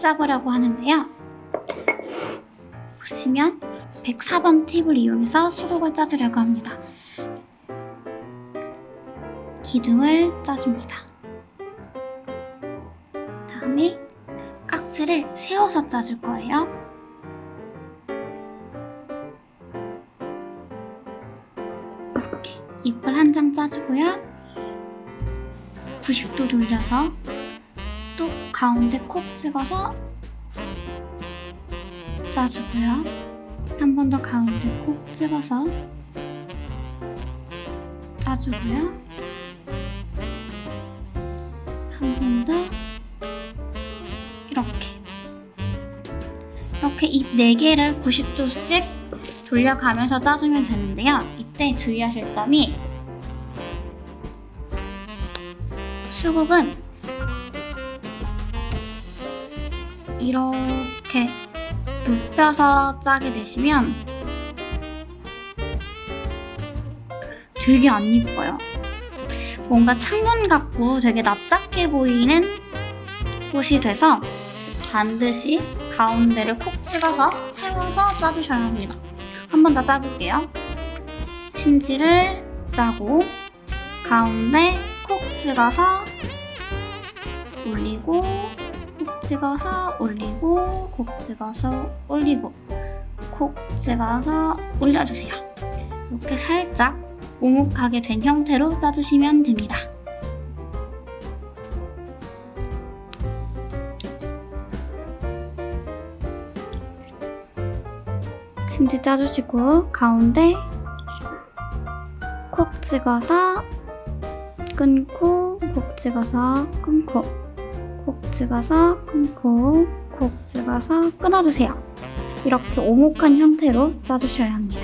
짜보려고 하는데요. 보시면 104번 팁을 이용해서 수국을 짜주려고 합니다. 기둥을 짜줍니다. 다음에 깍지를 세워서 짜줄 거예요. 이렇게 잎을 한 장 짜주고요. 90도 돌려서 또 가운데 콕 찍어서 짜주고요. 한 번 더 가운데 콕 찍어서 짜주고요. 한 번 더 이렇게 이렇게 잎 4개를 90도씩 돌려가면서 짜주면 되는데요. 이때 주의하실 점이 수국은 이렇게 눕혀서 짜게 되시면 되게 안 이뻐요. 뭔가 창문 같고 되게 납작해 보이는 꽃이 돼서 반드시 가운데를 콕 찍어서 세워서 짜주셔야 합니다. 한 번 더 짜볼게요. 심지를 짜고 가운데 콕 찍어서 올리고 콕 찍어서 올리고 콕 찍어서 올리고 콕 찍어서 올려주세요. 이렇게 살짝 오목하게 된 형태로 짜주시면 됩니다. 심지 짜주시고 가운데 콕 찍어서 끊고 콕 찍어서 끊고 콕 찍어서 끊고 콕 찍어서 끊어주세요. 이렇게 오목한 형태로 짜주셔야 합니다.